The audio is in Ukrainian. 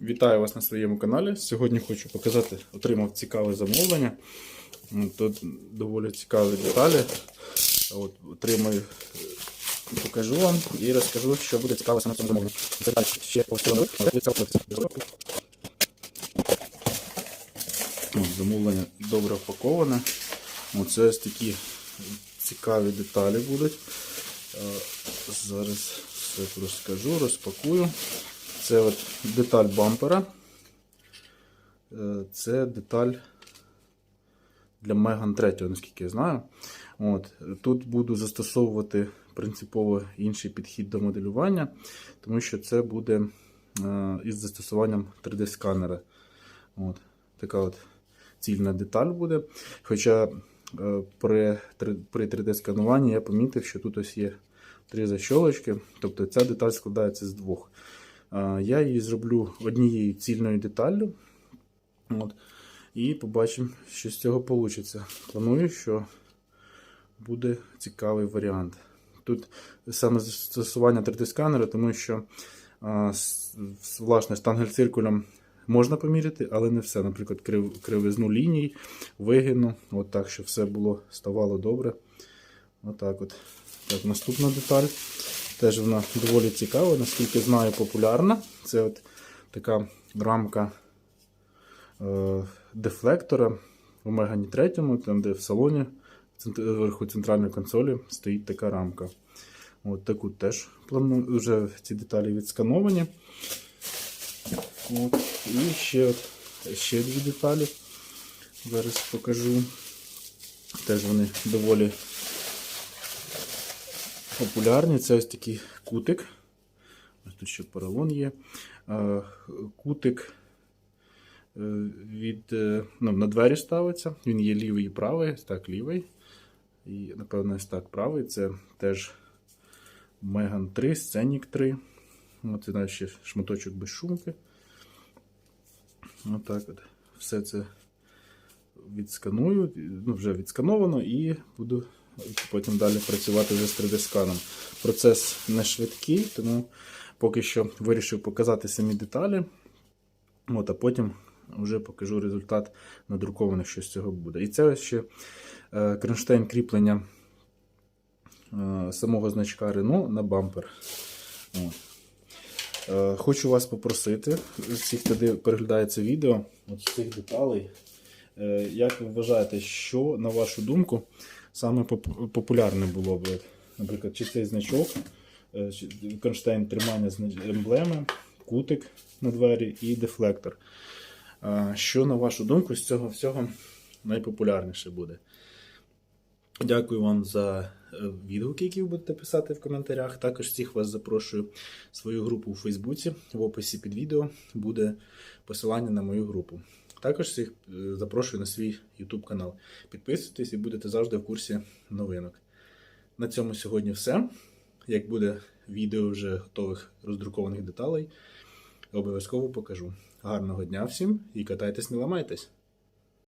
Вітаю вас на своєму каналі. Сьогодні хочу показати, отримав цікаве замовлення. Тут доволі цікаві деталі. От, отримаю, е, покажу вам і розкажу, що буде цікаво в цьому замовленні. Це далі ще по сторону. але це робиться. От, Замовлення добре впаковане. Оце ось такі цікаві деталі будуть. Е, Зараз все розкажу, розпакую. Це от деталь бампера. Е, Це деталь для Меган 3, наскільки я знаю. От. Тут буду застосовувати принципово інший підхід до моделювання, тому що це буде е, із застосуванням 3D-сканера. От. Така от цільна деталь буде. Хоча е, при, при 3D-скануванні я помітив, що тут ось є три защолочки, тобто ця деталь складається з двох. Я її зроблю однією цільною деталлю. От. І побачимо, що з цього вийде. Планую, що буде цікавий варіант. Тут саме застосування 3D-сканера, тому що власне штангель-циркулем можна поміряти, але не все. Наприклад, крив, кривизну ліній, вигину, от так, щоб все було ставало добре. Отак от. Так, наступна деталь. Теж вона доволі цікава, наскільки знаю, популярна. Це от така рамка е, дефлектора в Мегані 3, там, де в салоні вверху центральної консолі стоїть така рамка. От таку теж планую, вже ці деталі відскановані. От. І ще, от, ще дві деталі. Зараз покажу. Теж вони доволі популярні. Це ось такий кутик. Ось тут ще поролон є. Е, Кутик е, від, е, ну, на двері ставиться. Він є лівий і правий, так лівий. І, напевно, ось так правий. Це теж Меган 3, Сценік 3. От, і ще шматочок без шумки. Отак от. Все це відсканую, ну, вже відскановано, і буду потім далі працювати вже з 3D-сканом. Процес не швидкий, тому поки що вирішив показати самі деталі. От, а потім вже покажу результат надрукованих, що з цього буде. І це ще е, кронштейн кріплення е, самого значка Renault на бампер. От. Е, Хочу вас попросити, всіх, хто див- переглядає це відео, от з цих деталей, як ви вважаєте, що, на вашу думку, саме поп- популярне було б? Наприклад, чи цей значок, е, кронштейн тримання емблеми, кутик на двері і дефлектор. Що, на вашу думку, з цього всього найпопулярніше буде? Дякую вам за е, відгуки, які ви будете писати в коментарях. Також всіх вас запрошую в свою групу у Фейсбуці. В описі під відео буде посилання на мою групу. Також всіх е, запрошую на свій YouTube канал. Підписуйтесь і будете завжди в курсі новинок. На цьому сьогодні все. Як буде відео вже готових роздрукованих деталей, обов'язково покажу. Гарного дня всім і катайтесь, не ламайтесь!